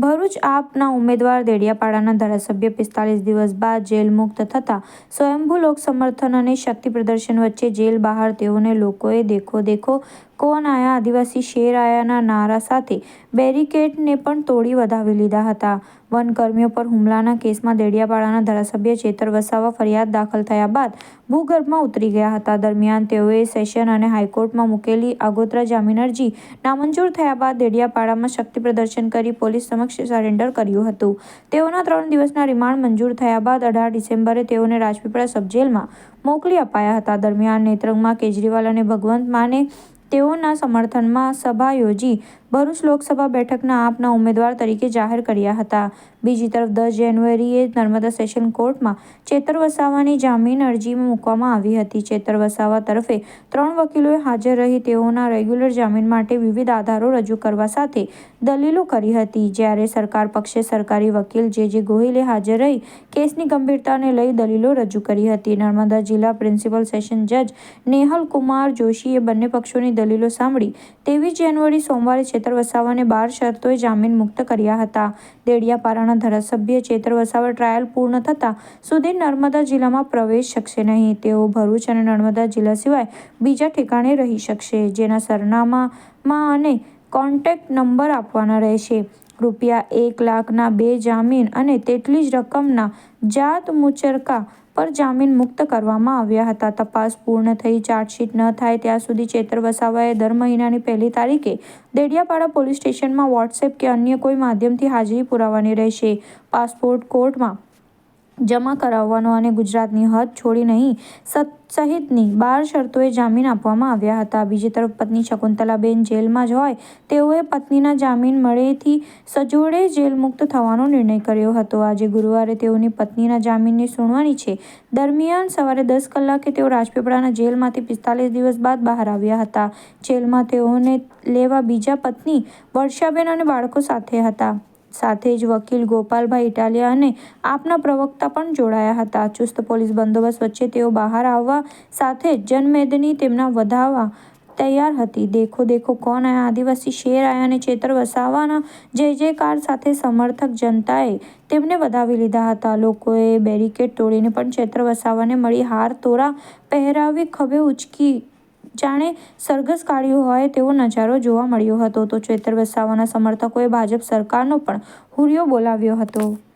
ભરૂચ આપના ઉમેદવાર દેડિયાપાડાના ધારાસભ્ય પિસ્તાલીસ દિવસ બાદ જેલ મુક્ત થતા સ્વયંભૂ લોક સમર્થન અને શક્તિ પ્રદર્શન વચ્ચે જેલ બહાર તેઓને લોકોએ દેખો દેખો કોણ આયા? આદિવાસી શેર આયાના નારા સાથે બેરિકેડને પણ તોડી વધાવી લીધા હતા. વનકર્મીઓ પર હુમલાના કેસમાં દેડિયાપાડાના ધારાસભ્ય ચેતર વસાવા ફરિયાદ દાખલ થયા બાદ ભૂગર્ભમાં ઉતરી ગયા હતા. દરમિયાન તેઓએ સેશન અને હાઈકોર્ટમાં મૂકેલી આગોતરા જામીન અરજી નામંજૂર થયા બાદ દેડિયાપાડામાં શક્તિ પ્રદર્શન કરી પોલીસ સમક્ષ સરેન્ડર કર્યું હતું. તેઓના ત્રણ દિવસના રિમાન્ડ મંજૂર થયા બાદ અઢાર ડિસેમ્બરે તેઓને રાજપીપળા સબજેલમાં મોકલી અપાયા હતા. દરમિયાન નેત્રંગમાં કેજરીવાલ અને ભગવંત માને તેઓના સમર્થનમાં સભા યોજી ભરૂચ લોકસભા બેઠકના આપના ઉમેદવાર તરીકે જાહેર કર્યા હતા. બીજી તરફ દસ જાન્યુઆરીએ નર્મદા સેશન કોર્ટમાં ચેતર વસાવાની જામીન અરજી મૂકવામાં આવી હતી. ચેતર વસાવા તરફે ત્રણ વકીલોએ હાજર રહી તેઓના રેગ્યુલર જામીન માટે વિવિધ આધારો રજૂ કરવા સાથે દલીલો કરી હતી. જ્યારે સરકાર પક્ષે સરકારી વકીલ જે જે ગોહિલે હાજર રહી કેસની ગંભીરતાને લઈ દલીલો રજૂ કરી હતી. નર્મદા જિલ્લા પ્રિન્સિપલ સેશન જજ નેહલ કુમાર જોશીએ બંને પક્ષોની દલીલો સાંભળી ત્રેવીસ જાન્યુઆરી સોમવારે ચેતર વસાવાને બાર શરતોએ જામીન મુક્ત કર્યા હતા. દેડિયાપાડાના ધારાસભ્ય ચેતર વસાવા ટ્રાયલ પૂર્ણ થતાં સુધી નર્મદા જિલ્લામાં પ્રવેશ શકશે નહીં. તેઓ ભરૂચ અને નર્મદા જિલ્લા સિવાય બીજા ઠેકાણે રહી શકશે, જેના સરનામામાં અને કોન્ટેક્ટ નંબર આપવાના રહેશે. રૂપિયા એક લાખના બે જામીન અને તેટલી જ રકમના જાત મુચરકા પર જામીન મુક્ત કરવામાં આવ્યા હતા. તપાસ પૂર્ણ થઈ, ચાર્જશીટ ન થાય ત્યાં સુધી ચેતર વસાવાએ દર મહિનાની પહેલી તારીખે દેડિયાપાડા પોલીસ સ્ટેશનમાં વોટ્સએપ કે અન્ય કોઈ માધ્યમથી હાજરી પુરાવવાની રહેશે. પાસપોર્ટ કોર્ટમાં જમા કરાવવાનો અને ગુજરાતની હદ છોડી નહીં સત, સહિતની બાર શરતોએ જામીન આપવામાં આવ્યા હતા. બીજી તરફ પત્ની શકુંતલાબેન જેલમાં જ હોય તેઓએ પત્નીના જામીન મળેથી સજોડે જેલ મુક્ત થવાનો નિર્ણય કર્યો હતો. આજે ગુરુવારે તેઓની પત્નીના જામીનની સુનાવણી છે. દરમિયાન સવારે દસ કલાકે તેઓ રાજપીપળાના જેલમાંથી પિસ્તાલીસ દિવસ બાદ બહાર આવ્યા હતા. જેલમાં તેઓને લેવા બીજા પત્ની વર્ષાબેન અને બાળકો સાથે હતા. સાથે જ વકીલ ગોપાલભાઈ ઇટાલિયા અને આપના પ્રવક્તા પણ જોડાયા હતા. ચુસ્ત પોલીસ બંદોબસ્ત વચ્ચે તેઓ બહાર આવવા સાથે જ જનમેદની તેમના વધાવવા તૈયાર હતી. દેખો દેખો, કોણ આયા? આદિવાસી શેર આયા અને ચેતર વસાવાના જય જયકાર સાથે સમર્થક જનતાએ તેમને વધાવી લીધા હતા. લોકોએ બેરિકેડ તોડીને પણ ચેતર વસાવાને મળી હાર તોરા પહેરાવી ખભે ઉચકી જાણે સરઘસ કાઢ્યું હોય તેવો નજારો જોવા મળ્યો હતો. તો ચેતર વસાવાના સમર્થકોએ ભાજપ સરકારનો પણ હુરિયો બોલાવ્યો હતો.